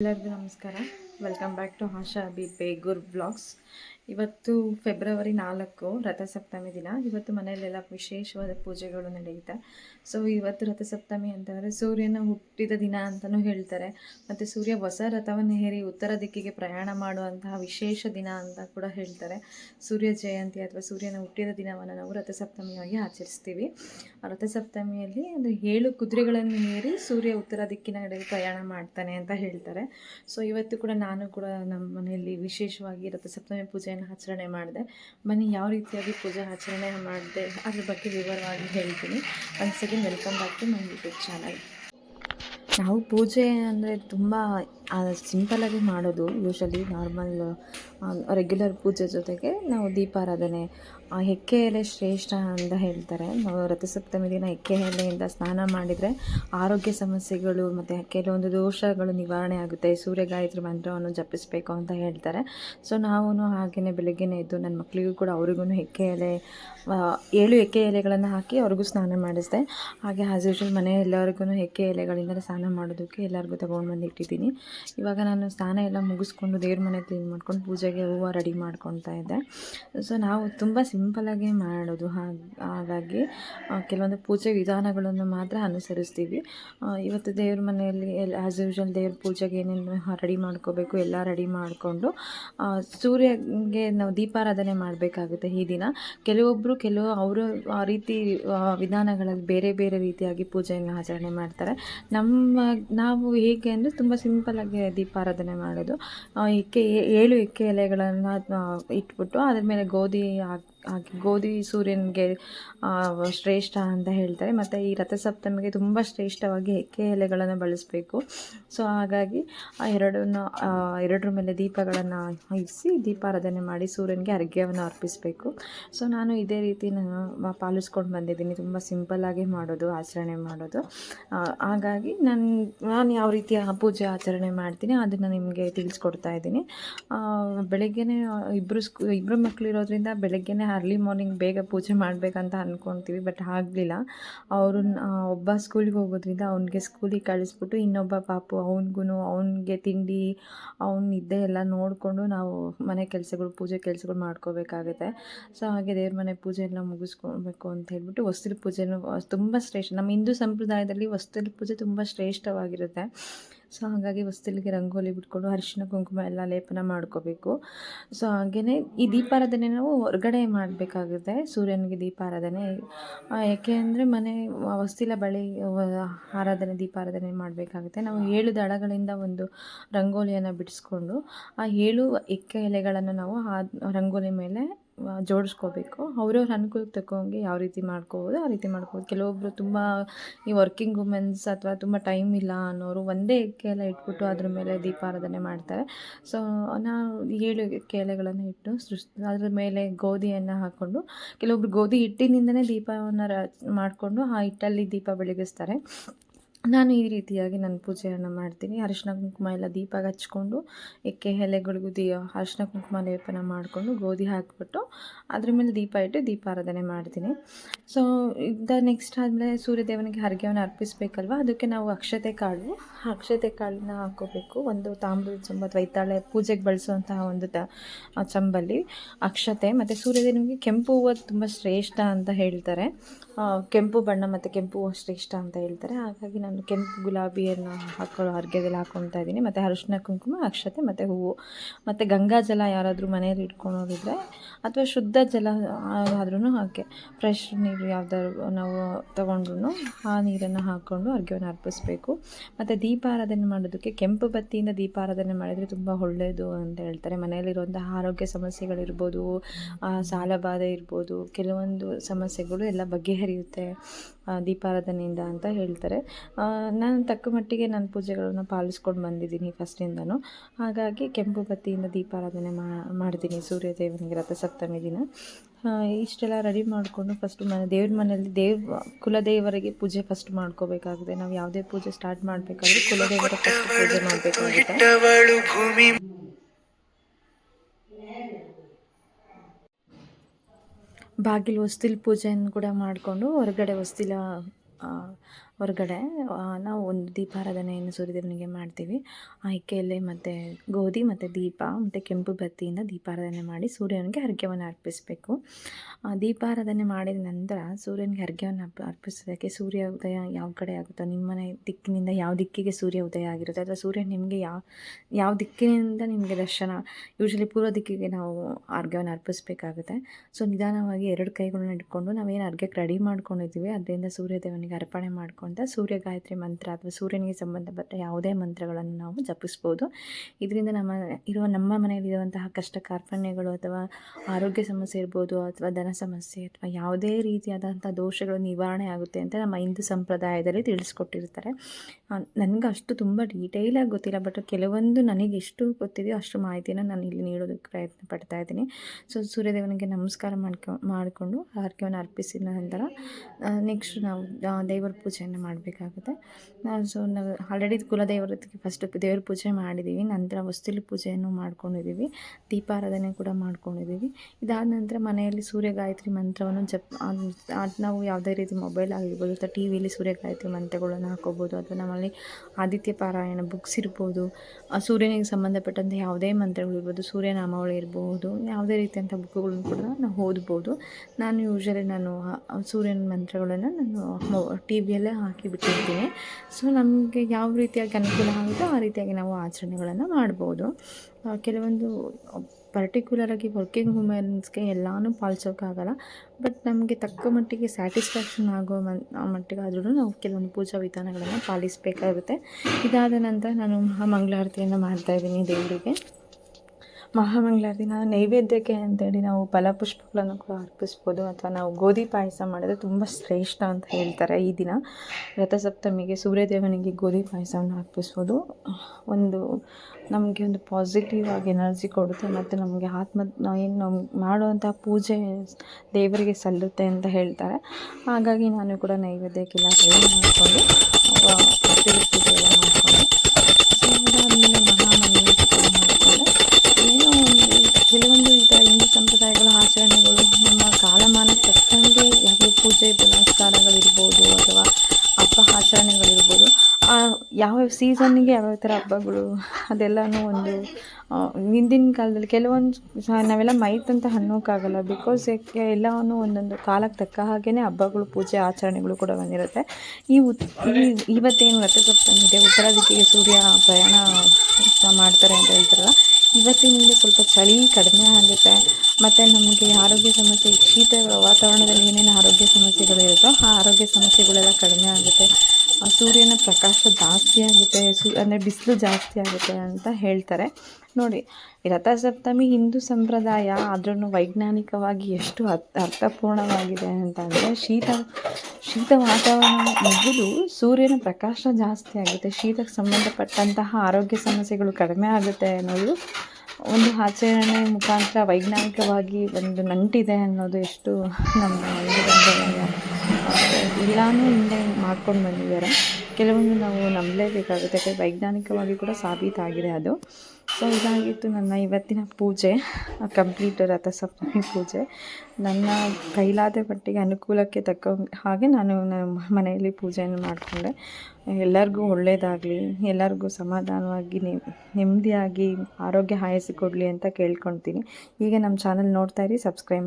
ಎಲ್ಲರಿಗೂ ನಮಸ್ಕಾರ. Welcome back to Asha B Pegur blogs ಇವತ್ತು ಫೆಬ್ರವರಿ ನಾಲ್ಕು, ರಥಸಪ್ತಮಿ ದಿನ. ಇವತ್ತು ಮನೆಯಲ್ಲೆಲ್ಲ ವಿಶೇಷವಾದ ಪೂಜೆಗಳು ನಡೆಯುತ್ತೆ. ಸೊ ಇವತ್ತು ರಥಸಪ್ತಮಿ ಅಂತಂದರೆ ಸೂರ್ಯನ ಹುಟ್ಟಿದ ದಿನ ಅಂತಲೂ ಹೇಳ್ತಾರೆ. ಮತ್ತು ಸೂರ್ಯ ಹೊಸ ರಥವನ್ನು ಹೇರಿ ಉತ್ತರ ದಿಕ್ಕಿಗೆ ಪ್ರಯಾಣ ಮಾಡುವಂತಹ ವಿಶೇಷ ದಿನ ಅಂತ ಕೂಡ ಹೇಳ್ತಾರೆ. ಸೂರ್ಯ ಜಯಂತಿ ಅಥವಾ ಸೂರ್ಯನ ಹುಟ್ಟಿದ ದಿನವನ್ನು ನಾವು ರಥಸಪ್ತಮಿಯಾಗಿ ಆಚರಿಸ್ತೀವಿ. ರಥಸಪ್ತಮಿಯಲ್ಲಿ ಒಂದು ಏಳು ಕುದುರೆಗಳನ್ನು ಏರಿ ಸೂರ್ಯ ಉತ್ತರ ದಿಕ್ಕಿನ ಕಡೆಗೆ ಪ್ರಯಾಣ ಮಾಡ್ತಾನೆ ಅಂತ ಹೇಳ್ತಾರೆ. ಸೊ ಇವತ್ತು ಕೂಡ ನಾನು ಕೂಡ ನಮ್ಮ ಮನೆಯಲ್ಲಿ ವಿಶೇಷವಾಗಿ ರಥಸಪ್ತಮಿ ಪೂಜೆಯನ್ನು ಆಚರಣೆ ಮಾಡಿದೆ. ಬನ್ನಿ, ಯಾವ ರೀತಿಯಾಗಿ ಪೂಜೆ ಆಚರಣೆ ಮಾಡಿದೆ, ಅದ್ರ ಬಗ್ಗೆ ವಿವರವಾಗಿ ಹೇಳ್ತೀನಿ. ಒಂದು second welcome back to my YouTube channel. ನಾವು ಪೂಜೆ ಅಂದರೆ ತುಂಬ ಸಿಂಪಲಾಗಿ ಮಾಡೋದು ಯೂಶಲಿ ನಾರ್ಮಲ್ ರೆಗ್ಯುಲರ್ ಪೂಜೆ ಜೊತೆಗೆ ನಾವು ದೀಪಾರಾಧನೆ, ಆ ಎಕ್ಕೆ ಎಲೆ ಶ್ರೇಷ್ಠ ಅಂತ ಹೇಳ್ತಾರೆ. ನಾವು ರಥಸಪ್ತಮಿ ದಿನ ಎಕ್ಕೆ ಎಲೆಯಿಂದ ಸ್ನಾನ ಮಾಡಿದರೆ ಆರೋಗ್ಯ ಸಮಸ್ಯೆಗಳು ಮತ್ತು ಕೆಲವೊಂದು ದೋಷಗಳು ನಿವಾರಣೆ ಆಗುತ್ತೆ. ಸೂರ್ಯ ಗಾಯತ್ರಿ ಮಂತ್ರವನ್ನು ಜಪಿಸಬೇಕು ಅಂತ ಹೇಳ್ತಾರೆ. ಸೊ ನಾವು ಹಾಗೆಯೇ ಬೆಳಗ್ಗೆನೇ ಎದ್ದು ನನ್ನ ಮಕ್ಕಳಿಗೂ ಕೂಡ ಅವ್ರಿಗೂ ಹೆಕ್ಕೆ ಎಲೆ ಏಳು ಎಕ್ಕೆ ಎಲೆಗಳನ್ನು ಹಾಕಿ ಅವ್ರಿಗೂ ಸ್ನಾನ ಮಾಡಿಸಿದೆ. ಹಾಗೆ ಆ್ಯಸ್ ಯೂಶ್ವಲ್ ಮನೆ ಎಲ್ಲರಿಗೂ ಹೆಕ್ಕೆ ಎಲೆಗಳಿಂದ ಸ್ನಾನ ಮಾಡೋದಕ್ಕೆ ಎಲ್ಲರಿಗೂ ತಗೊಂಡು ಬಂದು ಇಟ್ಟಿದ್ದೀನಿ ಇವಾಗ ನಾನು ಸ್ನಾನ ಎಲ್ಲ ಮುಗಿಸ್ಕೊಂಡು ದೇವ್ರ ಮನೆ ಕ್ಲೀನ್ ಮಾಡ್ಕೊಂಡು ಪೂಜೆಗೆ ಹೂವು ರೆಡಿ ಮಾಡ್ಕೊತಾ ಇದ್ದೆ. ಸೊ ನಾವು ತುಂಬ ಸಿಂಪಲಾಗಿ ಮಾಡೋದು. ಹಾಗೆ ಹಾಗಾಗಿ ಕೆಲವೊಂದು ಪೂಜೆ ವಿಧಾನಗಳನ್ನು ಮಾತ್ರ ಅನುಸರಿಸ್ತೀವಿ. ಇವತ್ತು ದೇವ್ರ ಮನೆಯಲ್ಲಿ ಎಲ್ಲ ಆ್ಯಸ್ ಯೂಶ್ವಲ್ ದೇವ್ರ ಪೂಜೆಗೆ ಏನೇನು ರೆಡಿ ಮಾಡ್ಕೋಬೇಕು ಎಲ್ಲ ರೆಡಿ ಮಾಡಿಕೊಂಡು ಸೂರ್ಯಗೆ ನಾವು ದೀಪಾರಾಧನೆ ಮಾಡಬೇಕಾಗುತ್ತೆ ಈ ದಿನ. ಕೆಲವೊಬ್ಬರು ಕೆಲವು ಅವರು ಆ ರೀತಿ ವಿಧಾನಗಳಲ್ಲಿ ಬೇರೆ ಬೇರೆ ರೀತಿಯಾಗಿ ಪೂಜೆಯನ್ನು ಆಚರಣೆ ಮಾಡ್ತಾರೆ. ನಮ್ಮ, ನಾವು ಹೇಗೆ ಅಂದರೆ ತುಂಬ ಸಿಂಪಲಾಗಿ ದೀಪಾರಾಧನೆ ಮಾಡೋದು. ಇಕ್ಕೆ ಏಳು ಇಕ್ಕೆ ಎಲೆಗಳನ್ನು ಇಟ್ಬಿಟ್ಟು ಅದ್ರ ಮೇಲೆ ಗೋಧಿ ಹಾಕಿ ಗೋಧಿ ಸೂರ್ಯನಿಗೆ ಶ್ರೇಷ್ಠ ಅಂತ ಹೇಳ್ತಾರೆ. ಮತ್ತು ಈ ರಥಸಪ್ತಮಿಗೆ ತುಂಬ ಶ್ರೇಷ್ಠವಾಗಿ ಹೆಕ್ಕೆ ಎಲೆಗಳನ್ನು ಬಳಸಬೇಕು. ಸೊ ಹಾಗಾಗಿ ಆ ಎರಡನ್ನು ಎರಡರ ಮೇಲೆ ದೀಪಗಳನ್ನು ಇರಿಸಿ ದೀಪಾರಾಧನೆ ಮಾಡಿ ಸೂರ್ಯನಿಗೆ ಅರ್ಘ್ಯವನ್ನು ಅರ್ಪಿಸಬೇಕು. ಸೊ ನಾನು ಇದೇ ರೀತಿ ನಾನು ಪಾಲಿಸ್ಕೊಂಡು ಬಂದಿದ್ದೀನಿ. ತುಂಬ ಸಿಂಪಲ್ಲಾಗಿ ಮಾಡೋದು, ಆಚರಣೆ ಮಾಡೋದು. ಹಾಗಾಗಿ ನಾನು ನಾನು ಯಾವ ರೀತಿ ಆ ಪೂಜೆ ಆಚರಣೆ ಮಾಡ್ತೀನಿ ಅದನ್ನು ನಿಮಗೆ ತಿಳಿಸ್ಕೊಡ್ತಾ ಇದ್ದೀನಿ. ಬೆಳಗ್ಗೆ ಇಬ್ಬರು ಸ್ಕೂ ಇಬ್ಬರು ಮಕ್ಕಳು ಇರೋದ್ರಿಂದ ಅರ್ಲಿ ಮಾರ್ನಿಂಗ್ ಬೇಗ ಪೂಜೆ ಮಾಡಬೇಕಂತ ಅಂದ್ಕೊಳ್ತೀವಿ ಬಟ್ ಆಗಲಿಲ್ಲ. ಅವ್ರನ್ನ ಒಬ್ಬ ಸ್ಕೂಲಿಗೆ ಹೋಗೋದ್ರಿಂದ ಅವನಿಗೆ ಸ್ಕೂಲಿಗೆ ಕಳಿಸ್ಬಿಟ್ಟು ಇನ್ನೊಬ್ಬ ಪಾಪು ಅವನಿಗೂ ಅವನಿಗೆ ತಿಂಡಿ, ಅವ್ನ ನಿದ್ದೆ ಎಲ್ಲ ನೋಡಿಕೊಂಡು ನಾವು ಮನೆ ಕೆಲಸಗಳು, ಪೂಜೆ ಕೆಲಸಗಳು ಮಾಡ್ಕೋಬೇಕಾಗುತ್ತೆ. ಸೊ ಹಾಗೆ ದೇವ್ರ ಮನೆ ಪೂಜೆ ಎಲ್ಲ ಮುಗಿಸ್ಕೊಳ್ಬೇಕು ಅಂತ ಹೇಳ್ಬಿಟ್ಟು ಹೊಸ್ತಿಲು ಪೂಜೆನೂ, ತುಂಬ ಶ್ರೇಷ್ಠ, ನಮ್ಮ ಹಿಂದೂ ಸಂಪ್ರದಾಯದಲ್ಲಿ ಹೊಸ್ತಿಲು ಪೂಜೆ ತುಂಬ ಶ್ರೇಷ್ಠವಾಗಿರುತ್ತೆ. ಸೊ ಹಾಗಾಗಿ ಹೊಸ್ತಿಲಿಗೆ ರಂಗೋಲಿ ಬಿಟ್ಕೊಂಡು ಅರಿಶಿನ ಕುಂಕುಮ ಎಲ್ಲ ಲೇಪನ ಮಾಡ್ಕೋಬೇಕು. ಸೊ ಹಾಗೆಯೇ ಈ ದೀಪಾರಾಧನೆ ನಾವು ಹೊರಗಡೆ ಮಾಡಬೇಕಾಗುತ್ತೆ, ಸೂರ್ಯನಿಗೆ ದೀಪಾರಾಧನೆ. ಯಾಕೆ ಅಂದರೆ ಮನೆ ಹೊಸ್ತಿಲ ಬಳಿ ಆರಾಧನೆ, ದೀಪಾರಾಧನೆ ಮಾಡಬೇಕಾಗುತ್ತೆ. ನಾವು ಏಳು ದಳಗಳಿಂದ ಒಂದು ರಂಗೋಲಿಯನ್ನು ಬಿಡಿಸ್ಕೊಂಡು, ಆ ಏಳು ಎಕ್ಕೆ ಎಲೆಗಳನ್ನು ನಾವು ಆ ರಂಗೋಲಿ ಮೇಲೆ ಜೋಡಿಸ್ಕೋಬೇಕು. ಅವ್ರವ್ರ ಅನುಕೂಲಕ್ಕೆ ತಕ್ಕಂಗೆ ಯಾವ ರೀತಿ ಮಾಡ್ಕೋಬೋದು, ಆ ರೀತಿ ಮಾಡ್ಕೋಬೋದು. ಕೆಲವೊಬ್ಬರು ತುಂಬ ಈ ವರ್ಕಿಂಗ್ ವುಮೆನ್ಸ್ ಅಥವಾ ತುಂಬ ಟೈಮ್ ಇಲ್ಲ ಅನ್ನೋರು ಒಂದೇ ಎಕ್ಕೆ ಎಲ್ಲ ಇಟ್ಬಿಟ್ಟು ಅದ್ರ ಮೇಲೆ ದೀಪಾರಾಧನೆ ಮಾಡ್ತಾರೆ. ಸೊ ನಾವು ಏಳು ಕೆಲೆಗಳನ್ನು ಇಟ್ಟು ಸೃಷ್ಟಿ, ಅದ್ರ ಮೇಲೆ ಗೋಧಿಯನ್ನು ಹಾಕ್ಕೊಂಡು, ಕೆಲವೊಬ್ರು ಗೋಧಿ ಹಿಟ್ಟಿನಿಂದನೇ ದೀಪವನ್ನು ರ, ಮಾಡಿಕೊಂಡು ಆ ಹಿಟ್ಟಲ್ಲಿ ದೀಪ ಬೆಳಗಿಸ್ತಾರೆ. ನಾನು ಈ ರೀತಿಯಾಗಿ ನನ್ನ ಪೂಜೆಯನ್ನು ಮಾಡ್ತೀನಿ. ಅರಿಶಿನ ಕುಂಕುಮ ಎಲ್ಲ ದೀಪ ಹಚ್ಕೊಂಡು ಎಕ್ಕೆ ಎಲೆಗಳಿಗೂ ದೀ, ಅರಿಶಿನ ಕುಂಕುಮ ಲೇಪನ ಮಾಡಿಕೊಂಡು ಗೋಧಿ ಹಾಕಿಬಿಟ್ಟು ಅದ್ರ ಮೇಲೆ ದೀಪ ಇಟ್ಟು ದೀಪಾರಾಧನೆ ಮಾಡ್ತೀನಿ. ಸೊ ಇದ ನೆಕ್ಸ್ಟ್ ಆದಮೇಲೆ ಸೂರ್ಯದೇವನಿಗೆ ಹರ್ಗೆವನ್ನು ಅರ್ಪಿಸಬೇಕಲ್ವ? ಅದಕ್ಕೆ ನಾವು ಅಕ್ಷತೆ ಕಾಳು, ಅಕ್ಷತೆ ಕಾಳನ್ನ ಹಾಕೋಬೇಕು. ಒಂದು ತಾಮ್ರದ ಚಂಬ ಅಥವಾ ಪೂಜೆಗೆ ಬಳಸುವಂತಹ ಒಂದು ಚಂಬಲ್ಲಿ ಅಕ್ಷತೆ ಮತ್ತು ಸೂರ್ಯದೇವನಿಗೆ ಕೆಂಪು ಹೂವು ತುಂಬ ಶ್ರೇಷ್ಠ ಅಂತ ಹೇಳ್ತಾರೆ. ಕೆಂಪು ಬಣ್ಣ ಮತ್ತು ಕೆಂಪು ಹೂವು ಶ್ರೇಷ್ಠ ಅಂತ ಹೇಳ್ತಾರೆ. ಹಾಗಾಗಿ ನಾನು ಕೆಂಪು ಗುಲಾಬಿಯನ್ನು ಹಾಕೊಳ್ಳೋ ಅರ್ಗೆದಲ್ಲಿ ಹಾಕ್ಕೊತಾ ಇದ್ದೀನಿ. ಮತ್ತು ಅರಿಶಿನ ಕುಂಕುಮ ಅಕ್ಷತೆ ಮತ್ತು ಹೂವು. ಮತ್ತು ಗಂಗಾ ಜಲ ಯಾರಾದರೂ ಮನೆಯಲ್ಲಿ ಇಟ್ಕೊಳೋದಿದ್ರೆ ಅಥವಾ ಶುದ್ಧ ಜಲ ಆದ್ರೂ ಹಾಕಿ ಫ್ರೆಶ್ ನೀರು ಯಾವ್ದಾದ್ರು ನಾವು ತೊಗೊಂಡ್ರು ಆ ನೀರನ್ನು ಹಾಕ್ಕೊಂಡು ಅರ್ಘ್ಯವನ್ನು ಅರ್ಪಿಸ್ಬೇಕು. ಮತ್ತು ದೀಪಾರಾಧನೆ ಮಾಡೋದಕ್ಕೆ ಕೆಂಪು ಬತ್ತಿಯಿಂದ ದೀಪಾರಾಧನೆ ಮಾಡಿದರೆ ತುಂಬ ಒಳ್ಳೆಯದು ಅಂತ ಹೇಳ್ತಾರೆ. ಮನೆಯಲ್ಲಿರುವಂಥ ಆರೋಗ್ಯ ಸಮಸ್ಯೆಗಳಿರ್ಬೋದು ಆ, ಸಾಲಬಾಧೆ ಇರ್ಬೋದು ಕೆಲವೊಂದು ಸಮಸ್ಯೆಗಳು ಎಲ್ಲ ಬಗೆಹರಿಯುತ್ತೆ. ದೀಪಾರಾಧನೆಯಿಂದ ಅಂತ ಹೇಳ್ತಾರೆ. ನಾನು ತಕ್ಕ ಮಟ್ಟಿಗೆ ನನ್ನ ಪೂಜೆಗಳನ್ನು ಪಾಲಿಸ್ಕೊಂಡು ಬಂದಿದ್ದೀನಿ ಫಸ್ಟಿಂದನೂ. ಹಾಗಾಗಿ ಕೆಂಪು ಬತ್ತಿಯಿಂದ ದೀಪಾರಾಧನೆ ಮಾಡ್ತೀನಿ ಸೂರ್ಯದೇವನಿಗೆ ರಥಸಪ್ತಮಿ ದಿನ. ಇಷ್ಟೆಲ್ಲ ರೆಡಿ ಮಾಡಿಕೊಂಡು ಫಸ್ಟು ಮನೆ, ದೇವ್ರ ಮನೆಯಲ್ಲಿ ದೇವ್, ಕುಲದೇವರಿಗೆ ಪೂಜೆ ಫಸ್ಟ್ ಮಾಡ್ಕೋಬೇಕಾಗುತ್ತೆ. ನಾವು ಯಾವುದೇ ಪೂಜೆ ಸ್ಟಾರ್ಟ್ ಮಾಡಬೇಕಾದ್ರೆ ಕುಲದೇವರ ಪೂಜೆ ಮಾಡಬೇಕಾಗುತ್ತೆ. ಬಾಗಿಲು ಹೊಸ್ತಿಲು ಪೂಜೆಯನ್ನು ಕೂಡ ಮಾಡಿಕೊಂಡು ಹೊರಗಡೆ ಹೊಸ್ತಿಲ ಹೊರಗಡೆ ನಾವು ಒಂದು ದೀಪಾರಾಧನೆಯನ್ನು ಸೂರ್ಯದೇವನಿಗೆ ಮಾಡ್ತೀವಿ. ಆಯ್ಕೆ ಎಲೆ ಮತ್ತು ಗೋಧಿ ಮತ್ತು ದೀಪ, ಮತ್ತು ಕೆಂಪು ಬತ್ತಿಯಿಂದ ದೀಪಾರಾಧನೆ ಮಾಡಿ ಸೂರ್ಯನಿಗೆ ಅರ್ಘ್ಯವನ್ನು ಅರ್ಪಿಸಬೇಕು. ದೀಪಾರಾಧನೆ ಮಾಡಿದ ನಂತರ ಸೂರ್ಯನಿಗೆ ಅರ್ಘ್ಯವನ್ನು ಅರ್ಪ, ಅರ್ಪಿಸೋದಕ್ಕೆ ಸೂರ್ಯ ಉದಯ ಯಾವ ಕಡೆ ಆಗುತ್ತೋ ನಿಮ್ಮ ಮನೆ ದಿಕ್ಕಿನಿಂದ ಯಾವ ದಿಕ್ಕಿಗೆ ಸೂರ್ಯ ಉದಯ ಆಗಿರುತ್ತೆ, ಅಥವಾ ಸೂರ್ಯ ನಿಮಗೆ ಯಾವ ಯಾವ ದಿಕ್ಕಿನಿಂದ ನಿಮಗೆ ದರ್ಶನ ಯೂಶ್ವಲಿ ಪೂರ್ವ ದಿಕ್ಕಿಗೆ ನಾವು ಅರ್ಘ್ಯವನ್ನು ಅರ್ಪಿಸಬೇಕಾಗುತ್ತೆ. ಸೊ, ನಿಧಾನವಾಗಿ ಎರಡು ಕೈಗಳನ್ನ ಇಟ್ಕೊಂಡು ನಾವೇನು ಅರ್ಘ್ಯಕ್ಕೆ ರೆಡಿ ಮಾಡ್ಕೊಂಡಿದ್ದೀವಿ, ಅದರಿಂದ ಸೂರ್ಯದೇವನಿಗೆ ಅರ್ಪಣೆ ಮಾಡ್ಕೊತ ಸೂರ್ಯ ಗಾಯತ್ರಿ ಮಂತ್ರ ಅಥವಾ ಸೂರ್ಯನಿಗೆ ಸಂಬಂಧಪಟ್ಟ ಯಾವುದೇ ಮಂತ್ರಗಳನ್ನು ನಾವು ಜಪಿಸ್ಬೋದು. ಇದರಿಂದ ನಮ್ಮ ಇರುವ ನಮ್ಮ ಮನೆಯಲ್ಲಿರುವಂತಹ ಕಷ್ಟ ಕಾರ್ಪಣ್ಯಗಳು ಅಥವಾ ಆರೋಗ್ಯ ಸಮಸ್ಯೆ ಇರ್ಬೋದು ಅಥವಾ ಧನ ಸಮಸ್ಯೆ ಅಥವಾ ಯಾವುದೇ ರೀತಿಯಾದಂಥ ದೋಷಗಳು ನಿವಾರಣೆ ಆಗುತ್ತೆ ಅಂತ ನಮ್ಮ ಹಿಂದೂ ಸಂಪ್ರದಾಯದಲ್ಲಿ ತಿಳಿಸ್ಕೊಟ್ಟಿರ್ತಾರೆ. ನನಗೆ ಅಷ್ಟು ತುಂಬ ಡೀಟೇಲಾಗಿ ಗೊತ್ತಿಲ್ಲ, ಬಟ್ ಕೆಲವೊಂದು ನನಗೆ ಎಷ್ಟು ಗೊತ್ತಿದೆಯೋ ಅಷ್ಟು ಮಾಹಿತಿನ ನಾನು ಇಲ್ಲಿ ನೀಡೋದಕ್ಕೆ ಪ್ರಯತ್ನ ಪಡ್ತಾ ಇದ್ದೀನಿ. ಸೊ, ಸೂರ್ಯದೇವನಿಗೆ ನಮಸ್ಕಾರ ಮಾಡ್ಕೊ, ಮಾಡಿಕೊಂಡು ಅರ್ಘ್ಯವನ್ನು ಅರ್ಪಿಸಿದ ನಂತರ ನೆಕ್ಸ್ಟ್ ನಾವು ದೇವರ ಪೂಜೆಯನ್ನು ಮಾಡಬೇಕಾಗುತ್ತೆ. ಸೊ ನಾವು ಆಲ್ರೆಡಿ ಕುಲದೇವರಕ್ಕೆ ಫಸ್ಟ್ ದೇವ್ರ ಪೂಜೆ ಮಾಡಿದ್ದೀವಿ ನಂತರ ವಸ್ತುಲಿ ಪೂಜೆಯನ್ನು ಮಾಡ್ಕೊಂಡಿದ್ದೀವಿ ದೀಪಾರಾಧನೆ ಕೂಡ ಮಾಡ್ಕೊಂಡಿದ್ದೀವಿ ಇದಾದ ನಂತರ ಮನೆಯಲ್ಲಿ ಸೂರ್ಯ ಗಾಯತ್ರಿ ಮಂತ್ರವನ್ನು ಜಪ್ ನಾವು ಯಾವುದೇ ರೀತಿ ಮೊಬೈಲ್ ಆಗಿರ್ಬೋದು ಅಥವಾ ಟಿ ವಿಲಿ ಸೂರ್ಯ ಗಾಯತ್ರಿ ಮಂತ್ರಗಳನ್ನು ಹಾಕೋಬೋದು ಅಥವಾ ನಮ್ಮಲ್ಲಿ ಆದಿತ್ಯ ಪಾರಾಯಣ ಬುಕ್ಸ್ ಇರ್ಬೋದು ಸೂರ್ಯನಿಗೆ ಸಂಬಂಧಪಟ್ಟಂಥ ಯಾವುದೇ ಮಂತ್ರಗಳು ಇರ್ಬೋದು, ಸೂರ್ಯನಾಮಾವಳಿ ಇರಬಹುದು ಯಾವುದೇ ರೀತಿಯಂಥ ಬುಕ್ಗಳನ್ನು ಕೂಡ ನಾವು ಓದ್ಬೋದು. ನಾನು ಯೂಶ್ವಲಿ ನಾನು ಸೂರ್ಯನ ಮಂತ್ರಗಳನ್ನು ನಾನು ಟಿ ವಿಯಲ್ಲೇ ಹಾಕಿ ಬಿಟ್ಟಿರ್ತೀನಿ ಸೊ ನಮಗೆ ಯಾವ ರೀತಿಯಾಗಿ ಅನುಕೂಲ ಆಗುತ್ತೋ ಆ ರೀತಿಯಾಗಿ ನಾವು ಆಚರಣೆಗಳನ್ನು ಮಾಡ್ಬೋದು. ಕೆಲವೊಂದು ಪರ್ಟಿಕ್ಯುಲರಾಗಿ ವರ್ಕಿಂಗ್ ವುಮೆನ್ಸ್ಗೆ ಎಲ್ಲನೂ ಪಾಲಿಸೋಕ್ಕಾಗಲ್ಲ. ಬಟ್ ನಮಗೆ ತಕ್ಕ ಮಟ್ಟಿಗೆ ಸ್ಯಾಟಿಸ್ಫ್ಯಾಕ್ಷನ್ ಆಗೋ ಮಟ್ಟಿಗೆ ಆದ್ರೂ ನಾವು ಕೆಲವೊಂದು ಪೂಜಾ ವಿಧಾನಗಳನ್ನು ಪಾಲಿಸಬೇಕಾಗುತ್ತೆ. ಇದಾದ ನಂತರ ನಾನು ಮಹಾಮಂಗಳಾರತಿಯನ್ನು ಮಾಡ್ತಾಯಿದ್ದೀನಿ ದೇವರಿಗೆ. ಮಹಾಮಂಗಳಾರತಿ ದಿನ ನೈವೇದ್ಯಕ್ಕೆ ಅಂತೇಳಿ ನಾವು ಫಲಪುಷ್ಪಗಳನ್ನು ಕೂಡ ಅರ್ಪಿಸ್ಬೋದು ಅಥವಾ ನಾವು ಗೋಧಿ ಪಾಯಸ ಮಾಡಿದ್ರೆ ತುಂಬ ಶ್ರೇಷ್ಠ ಅಂತ ಹೇಳ್ತಾರೆ ಈ ದಿನ. ರಥಸಪ್ತಮಿಗೆ ಸೂರ್ಯದೇವನಿಗೆ ಗೋಧಿ ಪಾಯಸವನ್ನು ಅರ್ಪಿಸ್ಬೋದು. ಒಂದು ನಮಗೆ ಒಂದು ಪಾಸಿಟಿವ್ ಆಗಿ ಎನರ್ಜಿ ಕೊಡುತ್ತೆ ಮತ್ತು ನಮಗೆ ಆತ್ಮ, ಏನು ನಾವು ಮಾಡುವಂಥ ಪೂಜೆ ದೇವರಿಗೆ ಸಲ್ಲುತ್ತೆ ಅಂತ ಹೇಳ್ತಾರೆ. ಹಾಗಾಗಿ ನಾನು ಕೂಡ ನೈವೇದ್ಯಕ್ಕೆಲ್ಲ ಮಾಡಿಕೊಂಡು ಯಾವ ಸೀಸನ್ನಿಗೆ ಯಾವ್ಯಾವ ಥರ ಹಬ್ಬಗಳು, ಅದೆಲ್ಲನೂ ಒಂದು ಹಿಂದಿನ ಕಾಲದಲ್ಲಿ ಕೆಲವೊಂದು ನಾವೆಲ್ಲ ಮೈತ್ ಅಂತ ಅನ್ನೋಕ್ಕಾಗಲ್ಲ. ಬಿಕಾಸ್ ಯಾಕೆ ಎಲ್ಲವನ್ನೂ ಒಂದೊಂದು ಕಾಲಕ್ಕೆ ತಕ್ಕ ಹಾಗೆಯೇ ಹಬ್ಬಗಳು, ಪೂಜೆ, ಆಚರಣೆಗಳು ಕೂಡ ಬಂದಿರುತ್ತೆ. ಈ ಉತ್ ಇವತ್ತೇನು ರಥಸಪ್ತಮಿದೆ ಉತ್ತರ ದಿಕ್ಕಿಗೆ ಸೂರ್ಯ ಪ್ರಯಾಣ ಮಾಡ್ತಾರೆ ಅಂತ ಹೇಳ್ತಾರಲ್ಲ, ಇವತ್ತಿನಿಂದ ಸ್ವಲ್ಪ ಚಳಿ ಕಡಿಮೆ ಆಗುತ್ತೆ. ಮತ್ತು ನಮಗೆ ಆರೋಗ್ಯ ಸಮಸ್ಯೆ, ಶೀತ ವಾತಾವರಣದಲ್ಲಿ ಏನೇನು ಆರೋಗ್ಯ ಸಮಸ್ಯೆಗಳು ಇರುತ್ತೋ, ಆ ಆರೋಗ್ಯ ಸಮಸ್ಯೆಗಳೆಲ್ಲ ಕಡಿಮೆ ಆಗುತ್ತೆ. ಸೂರ್ಯನ ಪ್ರಕಾಶ ಜಾಸ್ತಿ ಆಗುತ್ತೆ, ಸು, ಅಂದರೆ ಬಿಸಿಲು ಜಾಸ್ತಿ ಆಗುತ್ತೆ ಅಂತ ಹೇಳ್ತಾರೆ. ನೋಡಿ, ರಥಸಪ್ತಮಿ ಹಿಂದೂ ಸಂಪ್ರದಾಯ ಆದ್ರೂ ವೈಜ್ಞಾನಿಕವಾಗಿ ಎಷ್ಟು ಅರ್ಥ ಅರ್ಥಪೂರ್ಣವಾಗಿದೆ ಅಂತಂದರೆ ಶೀತ ಶೀತ ವಾತಾವರಣ ಮುಗಿದು ಸೂರ್ಯನ ಪ್ರಕಾಶ ಜಾಸ್ತಿ ಆಗುತ್ತೆ. ಶೀತಕ್ಕೆ ಸಂಬಂಧಪಟ್ಟಂತಹ ಆರೋಗ್ಯ ಸಮಸ್ಯೆಗಳು ಕಡಿಮೆ ಆಗುತ್ತೆ ಅನ್ನೋದು ಒಂದು ಆಚರಣೆ ಮುಖಾಂತರ ವೈಜ್ಞಾನಿಕವಾಗಿ ಒಂದು ನಂಟಿದೆ ಅನ್ನೋದು ಎಷ್ಟು ನಮ್ಮ ಎಲ್ಲನೂ ಹಿಂದೆ ಮಾಡ್ಕೊಂಡು ಬಂದಿದ್ದಾರೆ. ಕೆಲವೊಂದು ನಾವು ನಂಬಲೇಬೇಕಾಗುತ್ತೆ. ಯಾಕಂದರೆ ವೈಜ್ಞಾನಿಕವಾಗಿ ಕೂಡ ಸಾಬೀತಾಗಿದೆ ಅದು. ಸೊ ಇದಾಗಿತ್ತು ನನ್ನ ಇವತ್ತಿನ ಪೂಜೆ ಕಂಪ್ಲೀಟ್ ರಥಸಪ್ತಮಿ ಪೂಜೆ. ನನ್ನ ಕೈಲಾದ ಮಟ್ಟಿಗೆ ಅನುಕೂಲಕ್ಕೆ ತಕ್ಕ ಹಾಗೆ ನಾನು ನಮ್ಮ ಮನೆಯಲ್ಲಿ ಪೂಜೆಯನ್ನು ಮಾಡಿಕೊಂಡೆ. ಎಲ್ಲರಿಗೂ ಒಳ್ಳೆಯದಾಗಲಿ ಎಲ್ಲರಿಗೂ ಸಮಾಧಾನವಾಗಿ ನೆಮ್ಮದಿಯಾಗಿ ಆರೋಗ್ಯ ಹಾಯಿಸಿಕೊಡಲಿ ಕೊಡಲಿ ಅಂತ ಕೇಳ್ಕೊಳ್ತೀನಿ. ಈಗ ನಮ್ಮ ಚಾನಲ್ ನೋಡ್ತಾ ಇರಿ ಸಬ್ಸ್ಕ್ರೈಬ್